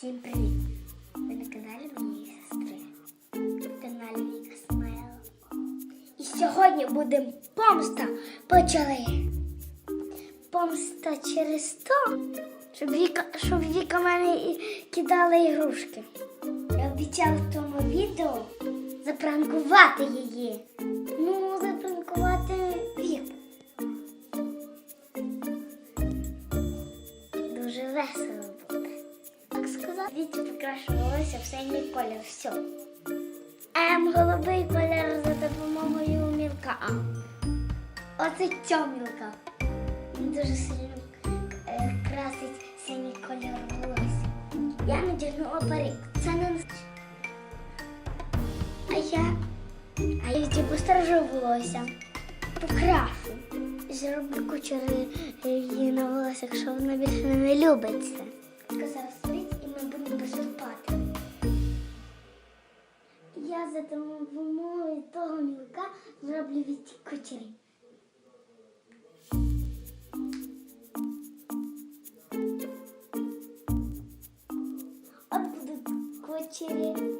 Всім привіт! Ви на каналі моєї сестри. На каналі Віка Смайл. І сьогодні буде помста. Почали. Помста через то, щоб Віка, щоб Віка мене кидала ігрушки. Я обіцяла в тому відео запранкувати її. Ну, запранкувати Віку. Дуже весело Віті покрашувалося в синій колір. Все. Ем, голубий колір за допомогою мілка. А. Оце ця мілка. Він дуже сильно е, красить синій колір волосся. Я надягнула парик. Це не А я. А я Віті постражу волосся. Покрашу. Зроблю кучери її на волосся, якщо вона більше не любить це. Зараз спить приступати. Я за допомогою того мілка зроблю від кучері. От будуть кучері.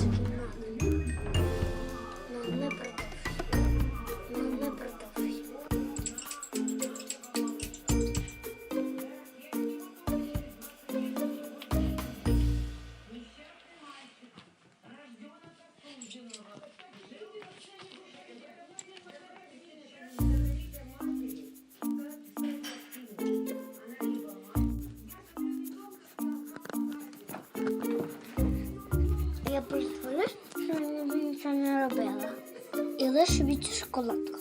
І робила. І лише від шоколадку.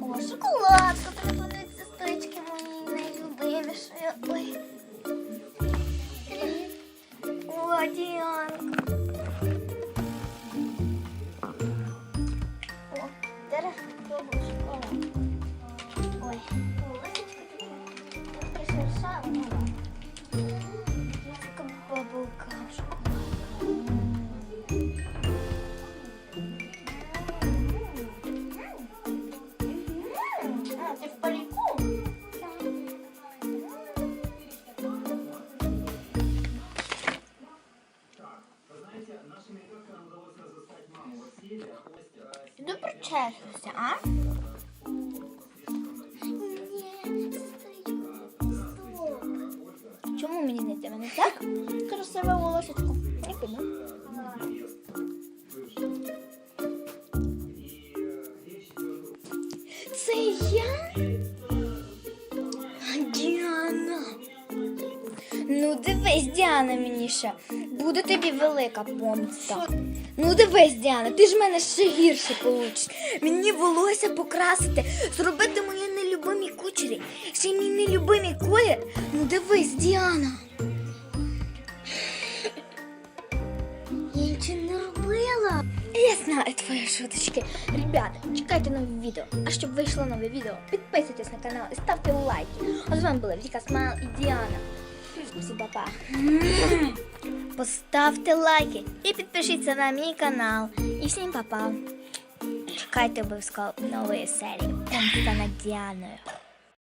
О, шоколадка, від сестрички моєї найлюбимішої. Ой. О, Діанка. О, зараз пробую шоколад. Ой, таке шершаве. Така бабулка. А, ти в паріку? Іду причешуся, а? Йде? Мене так? Красиве волосечко. Я піду. Це я? Діана. Ну дивись, Діана мені ще. Буде тобі велика помста. Ну дивись, Діана, ти ж мене ще гірше получиш. Мені волосся покрасити, зробити мої Ще й мій нелюбимий колір. Ну дивись, Діана. Я нічого не робила. Я знаю твої шуточки. Ребята, чекайте нове відео. А щоб вийшло нове відео, підписуйтесь на канал і ставте лайки. А з вами була Віка Смайл і Діана. Всім па-па. Поставте лайки і підпишіться на мій канал. І всім па-па. Чекайте обов'язково нової серії. Помста над Діаною.